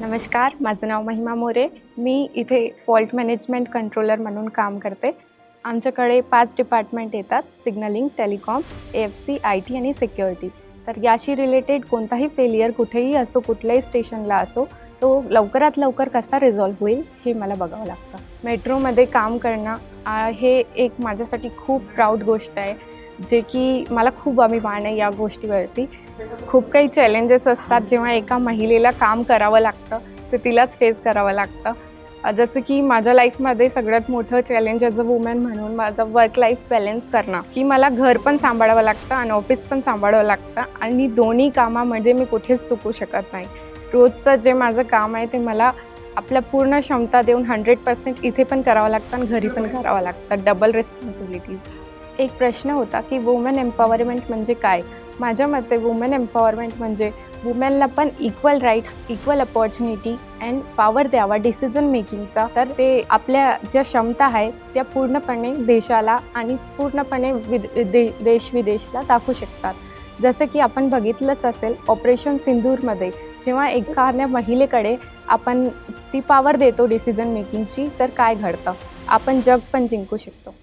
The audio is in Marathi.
नमस्कार माझं नाव महिमा मोरे. मी इथे फॉल्ट मॅनेजमेंट कंट्रोलर म्हणून काम करते. आमच्याकडे पाच डिपार्टमेंट येतात signalling telecom A F C I T आणि सिक्युरिटी. तर याशी रिलेटेड कोणताही फेलियर कुठेही असो कुठल्याही स्टेशनला असो तो लवकरात लवकर कसा रिझॉल्व्ह होईल हे मला बघावं लागतं. मेट्रोमध्ये काम करणं हे एक माझ्यासाठी खूप प्राऊड गोष्ट आहे. जे की मला खूप अभिमान आहे या गोष्टीवरती. खूप काही चॅलेंजेस असतात जेव्हा एका महिलेला काम करावं लागतं तर तिलाच फेस करावं लागतं. जसं की माझ्या लाईफमध्ये सगळ्यात मोठं चॅलेंज ॲज अ वुमेन म्हणून माझं वर्क लाईफ बॅलेन्स करणं. की मला घर पण सांभाळावं लागतं आणि ऑफिस पण सांभाळावं लागतं आणि दोन्ही कामामध्ये मी कुठेच चुकू शकत नाही. रोजचं जे माझं काम आहे ते मला आपल्या पूर्ण क्षमता देऊन हंड्रेड पर्सेंट इथे पण करावं लागतं आणि घरी पण करावं लागतं. डबल रिस्पॉन्सिबिलिटीज एक प्रश्न होता की वुमेन एम्पॉवरमेंट म्हणजे काय? माझ्या मते वुमेन एम्पॉवरमेंट म्हणजे वुमेनला पण equal rights equal opportunity and power द्यावा डिसिजन मेकिंगचा तर ते आपल्या ज्या क्षमता आहे त्या पूर्णपणे देशाला आणि पूर्णपणे विद दे देश विदेशला दाखवू शकतात. जसं की आपण बघितलंच असेल ऑपरेशन सिंदूरमध्ये जेव्हा एखाद्या महिलेकडे आपण ती पॉवर देतो डिसिजन मेकिंगची तर काय घडतं? आपण जग पण जिंकू शकतो.